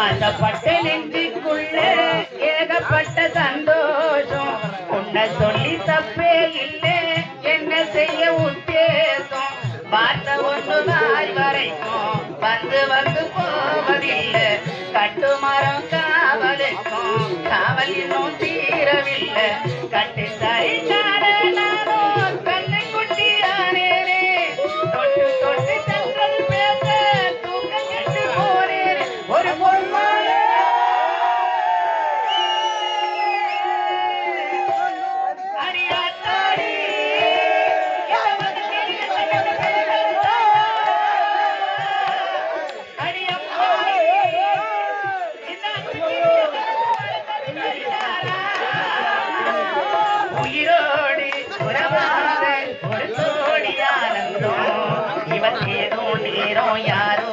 ஆசைப்பட்ட நெஞ்சுக்குள்ள ஏகப்பட்ட சந்தோஷம். உன்னை சொல்லி தப்பே இல்லை என்ன செய்ய உத்தேசம். பார்த்த ஒன்று நாள் வரைக்கும் வந்து வந்து போவதில்லை. கட்டு மரம் காவலுக்கும் காவல் தீரவில்லை. கட்டு உயிரோடு உறவாக ஒரு தோடி ஆனந்தம் இவன் ஏதோ நேரம் யாரோ